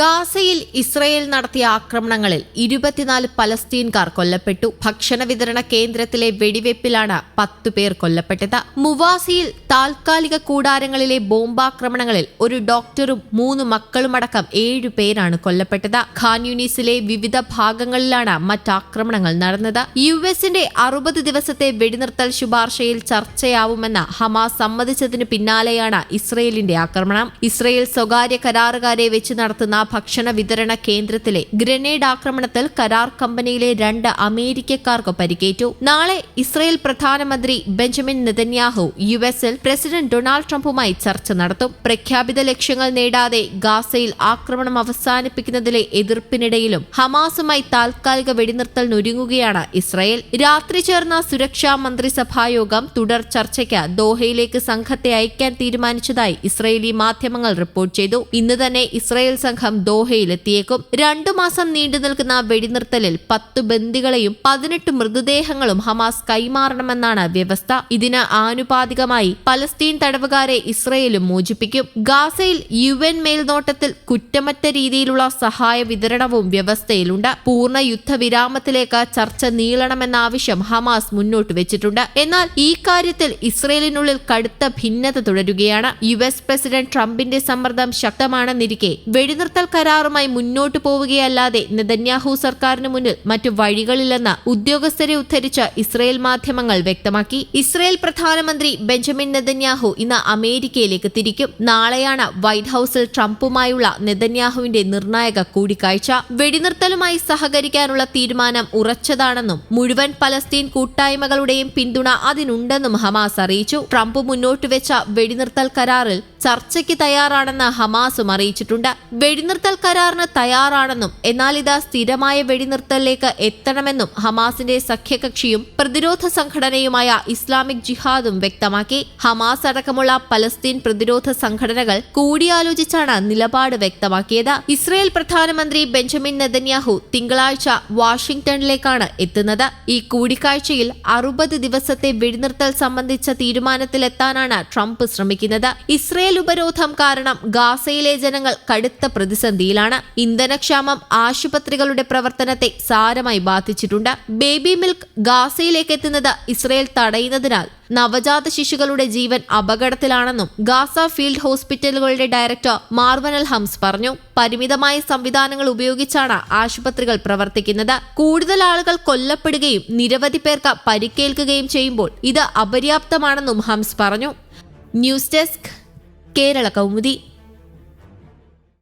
ഗാസയിൽ ഇസ്രയേൽ നടത്തിയ ആക്രമണങ്ങളിൽ ഇരുപത്തിനാല് പലസ്തീൻകാർ കൊല്ലപ്പെട്ടു. ഭക്ഷണ വിതരണ കേന്ദ്രത്തിലെ വെടിവെപ്പിലാണ് പത്തു പേർ കൊല്ലപ്പെട്ടത്. മുവാസിയിൽ താൽക്കാലിക കൂടാരങ്ങളിലെ ബോംബാക്രമണങ്ങളിൽ ഒരു ഡോക്ടറും മൂന്ന് മക്കളുമടക്കം ഏഴു പേരാണ് കൊല്ലപ്പെട്ടത്. ഖാൻ യൂണീസിലെ വിവിധ ഭാഗങ്ങളിലാണ് മറ്റാക്രമണങ്ങൾ നടന്നത്. യു എസിന്റെ അറുപത് ദിവസത്തെ വെടിനിർത്തൽ ശുപാർശയിൽ ചർച്ചയാവുമെന്ന് ഹമാസ് സമ്മതിച്ചതിന് പിന്നാലെയാണ് ഇസ്രയേലിന്റെ ആക്രമണം. ഇസ്രയേൽ സ്വകാര്യ കരാറുകാരെ വെച്ച് നടത്തുന്ന ഭക്ഷണ വിതരണ കേന്ദ്രത്തിലെ ഗ്രനേഡ് ആക്രമണത്തിൽ കരാർ കമ്പനിയിലെ രണ്ട് അമേരിക്കക്കാർക്ക് പരിക്കേറ്റു. നാളെ ഇസ്രയേൽ പ്രധാനമന്ത്രി ബെഞ്ചമിൻ നെതന്യാഹു യു എസിൽ പ്രസിഡന്റ് ഡൊണാൾഡ് ട്രംപുമായി ചർച്ച നടത്തും. പ്രഖ്യാപിത ലക്ഷ്യങ്ങൾ നേടാതെ ഗാസയിൽ ആക്രമണം അവസാനിപ്പിക്കുന്നതിലെ എതിർപ്പിനിടയിലും ഹമാസുമായി താൽക്കാലിക വെടിനിർത്തലിനൊരുങ്ങുകയാണ് ഇസ്രയേൽ. രാത്രി ചേർന്ന സുരക്ഷാ മന്ത്രിസഭാ യോഗം തുടർ ചർച്ചയ്ക്ക് ദോഹയിലേക്ക് സംഘത്തെ അയക്കാൻ തീരുമാനിച്ചതായി ഇസ്രയേലി മാധ്യമങ്ങൾ റിപ്പോർട്ട് ചെയ്തു. ഇന്ന് തന്നെ ഇസ്രയേൽ സംഘം ദോഹയിലെത്തിയേക്കും. രണ്ടു മാസം നീണ്ടു നിൽക്കുന്ന വെടിനിർത്തലിൽ പത്ത് ബന്ദികളെയും പതിനെട്ട് മൃതദേഹങ്ങളും ഹമാസ് കൈമാറണമെന്നാണ് വ്യവസ്ഥ. ഇതിന് ആനുപാതികമായി പലസ്തീൻ തടവുകാരെ ഇസ്രയേലും മോചിപ്പിക്കും. ഗാസയിൽ യു എൻ മേൽനോട്ടത്തിൽ കുറ്റമറ്റ രീതിയിലുള്ള സഹായ വിതരണവും വ്യവസ്ഥയിലുണ്ട്. പൂർണ യുദ്ധവിരാമത്തിലേക്ക് ചർച്ച നീളണമെന്ന ആവശ്യം ഹമാസ് മുന്നോട്ട് വെച്ചിട്ടുണ്ട്. എന്നാൽ ഈ കാര്യത്തിൽ ഇസ്രയേലിനുള്ളിൽ കടുത്ത ഭിന്നത തുടരുകയാണ്. യു എസ് പ്രസിഡന്റ് ട്രംപിന്റെ സമ്മർദ്ദം ശക്തമാണെന്നിരിക്കെ വെടിനിർത്തൽ കരാറുമായി മുന്നോട്ടു പോവുകയല്ലാതെ നെതന്യാഹു സർക്കാരിന് മുന്നിൽ മറ്റു വഴികളില്ലെന്ന് ഉദ്യോഗസ്ഥരെ ഉദ്ധരിച്ച ഇസ്രയേൽ മാധ്യമങ്ങൾ വ്യക്തമാക്കി. ഇസ്രയേൽ പ്രധാനമന്ത്രി ബെഞ്ചമിൻ നെതന്യാഹു ഇന്ന് അമേരിക്കയിലേക്ക് തിരിക്കും. നാളെയാണ് വൈറ്റ് ഹൌസിൽ ട്രംപുമായുള്ള നെതന്യാഹുവിന്റെ നിർണായക കൂടിക്കാഴ്ച. വെടിനിർത്തലുമായി സഹകരിക്കാനുള്ള തീരുമാനം ഉറച്ചതാണെന്നും മുഴുവൻ പലസ്തീൻ കൂട്ടായ്മകളുടെയും പിന്തുണ അതിനുണ്ടെന്നും ഹമാസ് അറിയിച്ചു. ട്രംപ് മുന്നോട്ട് വെച്ച വെടിനിർത്തൽ കരാറിൽ ചർച്ചയ്ക്ക് തയ്യാറാണെന്ന് ഹമാസും അറിയിച്ചിട്ടുണ്ട്. വെടിനിർത്തൽ കരാറിന് തയ്യാറാണെന്നും എന്നാൽ ഇത് സ്ഥിരമായ വെടിനിർത്തലിലേക്ക് എത്തണമെന്നും ഹമാസിന്റെ സഖ്യകക്ഷിയും പ്രതിരോധ സംഘടനയുമായ ഇസ്ലാമിക് ജിഹാദും വ്യക്തമാക്കി. ഹമാസ് അടക്കമുള്ള പലസ്തീൻ പ്രതിരോധ സംഘടനകൾ കൂടിയാലോചിച്ചാണ് നിലപാട് വ്യക്തമാക്കിയത്. ഇസ്രയേൽ പ്രധാനമന്ത്രി ബെഞ്ചമിൻ നെതന്യാഹു തിങ്കളാഴ്ച വാഷിംഗ്ടണിലേക്കാണ് എത്തുന്നത്. ഈ കൂടിക്കാഴ്ചയിൽ അറുപത് ദിവസത്തെ വെടിനിർത്തൽ സംബന്ധിച്ച തീരുമാനത്തിലെത്താനാണ് ട്രംപ് ശ്രമിക്കുന്നത്. ഇസ്രയേൽ ഉപരോധം കാരണം ഗാസയിലെ ജനങ്ങൾ കടുത്ത പ്രതിസന്ധിയിലാണ്. ഇന്ധനക്ഷാമം ആശുപത്രികളുടെ പ്രവർത്തനത്തെ സാരമായി ബാധിച്ചിട്ടുണ്ട്. ബേബി മിൽക്ക് ഗാസയിലേക്ക് എത്തുന്നത് ഇസ്രയേൽ തടയുന്നതിനാൽ നവജാത ശിശുക്കളുടെ ജീവൻ അപകടത്തിലാണെന്നും ഗാസ ഫീൽഡ് ഹോസ്പിറ്റലുകളുടെ ഡയറക്ടർ മാർവനൽ ഹംസ് പറഞ്ഞു. പരിമിതമായ സംവിധാനങ്ങൾ ഉപയോഗിച്ചാണ് ആശുപത്രികൾ പ്രവർത്തിക്കുന്നത്. കൂടുതൽ ആളുകൾ കൊല്ലപ്പെടുകയും നിരവധി പേർക്ക് പരിക്കേൽക്കുകയും ചെയ്യുമ്പോൾ ഇത് അപര്യാപ്തമാണെന്നും ഹംസ് പറഞ്ഞു. News desk Kerala Kaumudi.